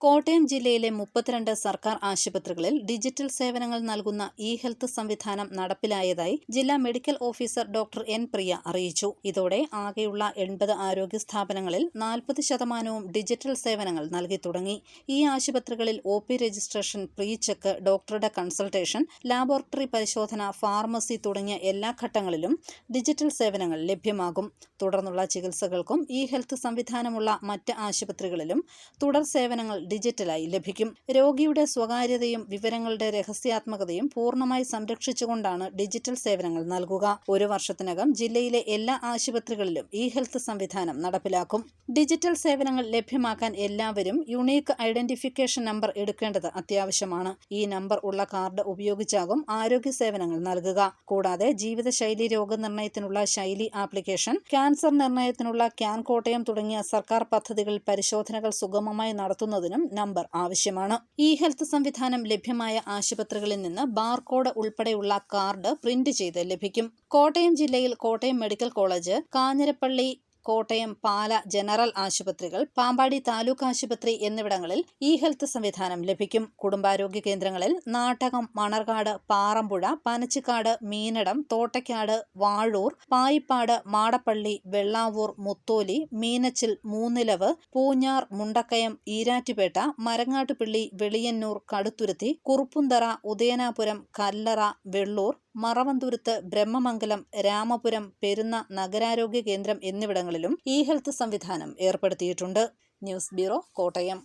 കോട്ടയം ജില്ലയിലെ മുപ്പത്തിരണ്ട് സർക്കാർ ആശുപത്രികളിൽ ഡിജിറ്റൽ സേവനങ്ങൾ നൽകുന്ന ഇ ഹെൽത്ത് സംവിധാനം നടപ്പിലായതായി ജില്ലാ medical officer doctor N Priya അറിയിച്ചു. ഇതോടെ ആകെയുള്ള എൺപത് ആരോഗ്യ സ്ഥാപനങ്ങളിൽ നാൽപ്പത് ശതമാനവും ഡിജിറ്റൽ സേവനങ്ങൾ നൽകി തുടങ്ങി. ഈ ആശുപത്രികളിൽ O P registration pre check ഡോക്ടറുടെ കൺസൾട്ടേഷൻ ലാബോറട്ടറി പരിശോധന ഫാർമസി തുടങ്ങിയ എല്ലാ ഘട്ടങ്ങളിലും ഡിജിറ്റൽ സേവനങ്ങൾ ലഭ്യമാകും. തുടർന്നുള്ള ചികിത്സകൾക്കും ഇ ഹെൽത്ത് സംവിധാനമുള്ള മറ്റ് ആശുപത്രികളിലും തുടർ സേവനങ്ങൾ ഡിജിറ്റലായി ലഭിക്കും. രോഗിയുടെ സ്വകാര്യതയും വിവരങ്ങളുടെ രഹസ്യാത്മകതയും പൂർണമായി സംരക്ഷിച്ചുകൊണ്ടാണ് ഡിജിറ്റൽ സേവനങ്ങൾ നൽകുക. ഒരു വർഷത്തിനകം ജില്ലയിലെ എല്ലാ ആശുപത്രികളിലും ഇ ഹെൽത്ത് സംവിധാനം നടപ്പിലാക്കും. ഡിജിറ്റൽ സേവനങ്ങൾ ലഭ്യമാക്കാൻ എല്ലാവരും യുണീക്ക് ഐഡന്റിഫിക്കേഷൻ നമ്പർ എടുക്കേണ്ടത് അത്യാവശ്യമാണ്. ഈ നമ്പർ ഉള്ള കാർഡ് ഉപയോഗിച്ചാകും ആരോഗ്യ സേവനങ്ങൾ നൽകുക. കൂടാതെ ജീവിതശൈലി രോഗനിർണയത്തിനുള്ള ശൈലി ആപ്ലിക്കേഷൻ ക്യാൻസർ നിർണയത്തിനുള്ള ക്യാൻ കോട്ടയം തുടങ്ങിയ സർക്കാർ പദ്ധതികൾ പരിശോധനകൾ സുഗമമായി നടത്തുന്നതിനും നമ്പർ ആവശ്യമാണ്. ഇ ഹെൽത്ത് സംവിധാനം ലഭ്യമായ ആശുപത്രികളിൽ നിന്ന് ബാർകോഡ് ഉൾപ്പെടെയുള്ള കാർഡ് പ്രിന്റ് ചെയ്ത് ലഭിക്കും. കോട്ടയം ജില്ലയിൽ Kottayam medical college Kanjirappally Kottayam Pala general ആശുപത്രികൾ പാമ്പാടി താലൂക്ക് ആശുപത്രി എന്നിവിടങ്ങളിൽ ഇ ഹെൽത്ത് സംവിധാനം ലഭിക്കും. കുടുംബാരോഗ്യ കേന്ദ്രങ്ങളിൽ നാട്ടകം മണർകാട് പാറമ്പുഴ പനച്ചിക്കാട് മീനടം തോട്ടയ്ക്കാട് വാഴൂർ പായിപ്പാട് മാടപ്പള്ളി വെള്ളാവൂർ മുത്തോലി മീനച്ചിൽ മൂന്നിലവ് പൂഞ്ഞാർ മുണ്ടക്കയം ഈരാറ്റുപേട്ട മരങ്ങാട്ടുപിള്ളി വെളിയന്നൂർ കടുത്തുരുത്തി കുറുപ്പുന്തറ ഉദയനാപുരം കല്ലറ വെള്ളൂർ മറവന്തുരുത്ത് ബ്രഹ്മമംഗലം രാമപുരം പെരുന്ന നഗരാരോഗ്യ കേന്ദ്രം എന്നിവിടങ്ങളിലും ഇ ഹെൽത്ത് സംവിധാനം ഏർപ്പെടുത്തിയിട്ടുണ്ട്. News bureau Kottayam.